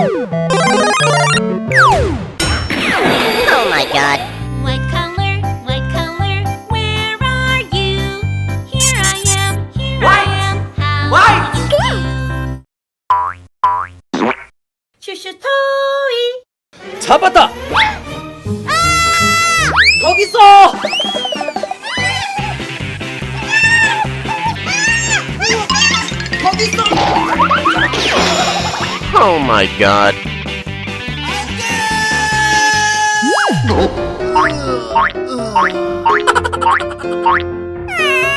Oh my god. White color, white color, where are you? Here I am, here White, I am. How white. do you do? 슈슈 토이. 잡았다. 거기 있어. Oh my god. Green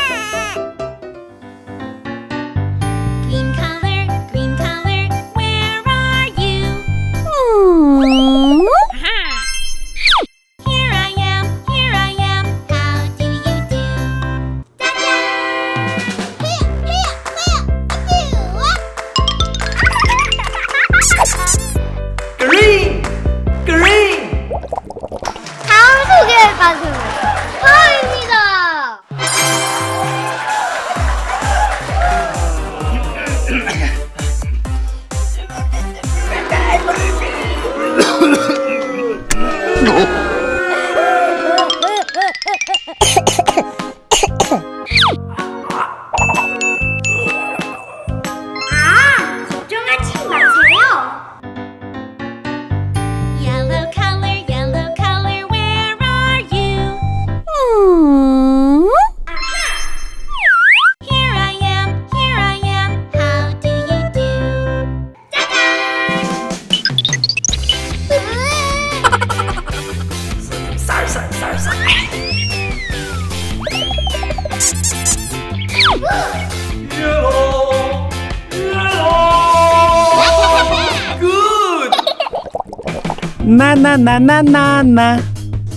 나나나나나나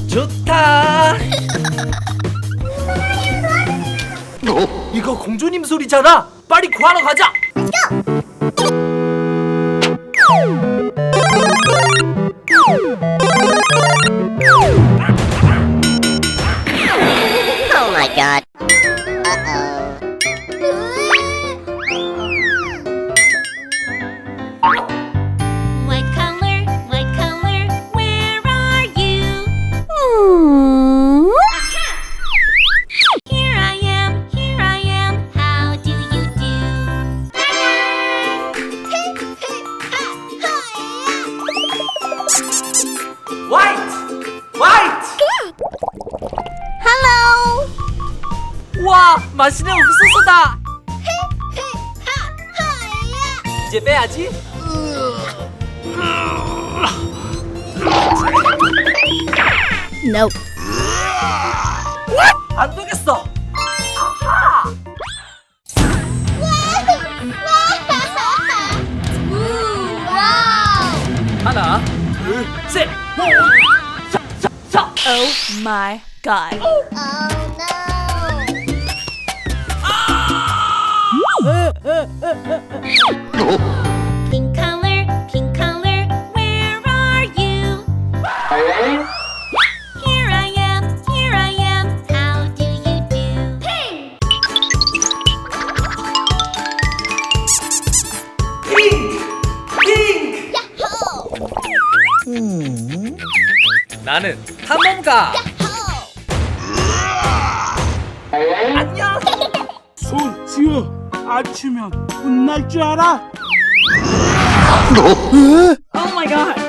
좋다. 어? 이거 공주님 소리잖아. 빨리 구하러 가자. Oh my god. 맛있는 옥수수다. 이제 빼야지. Nope. 안 되겠어. 하나, 둘, 셋. 자, 자, 자. Oh my god. Oh no. Pink color, pink color, where are you? Here I am, here I am. How do you do? Pink. 핑크. 핑크. 나는 탐험가. 치면 혼날 줄 알아 Oh my god.